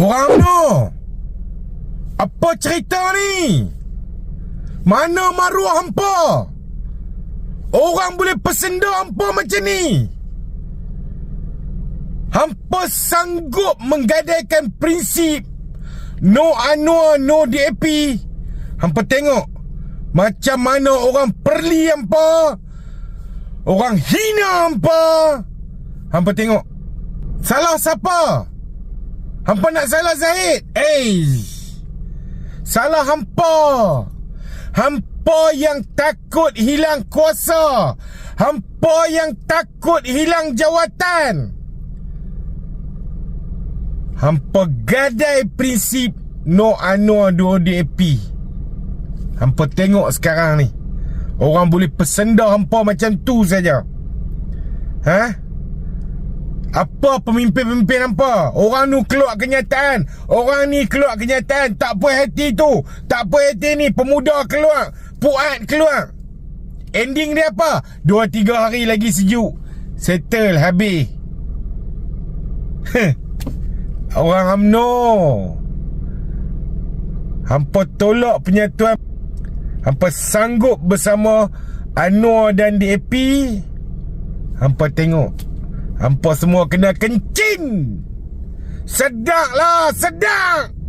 Orang no Apa cerita ni? Mana maruah hampa? Orang boleh pesenda hampa macam ni? Hampa sanggup menggadaikan prinsip No Anwar, no DAP Hampa tengok Macam mana orang perli hampa Orang hina hampa. Hampa tengok. Salah siapa? Hampa nak salah Zahid? Eh Salah hampa. Hampa yang takut hilang kuasa. Hampa yang takut hilang jawatan. Hampa gadai prinsip No Anwar Dua DAP Hampa tengok sekarang ni Orang boleh pesenda hampa macam tu saja. Ha? Apa pemimpin-pemimpin hampa? Orang nu keluar kenyataan. Orang ni keluar kenyataan. Tak puas hati tu. Tak puas hati ni Pemuda keluar. Puat keluar. Ending dia apa? Dua tiga hari lagi sejuk. Settle habis. Orang UMNO Hampa tolak penyatuan. Hampa sanggup bersama Anwar dan DAP Hampa tengok Hampa semua kena kencing. Sedap lah Sedap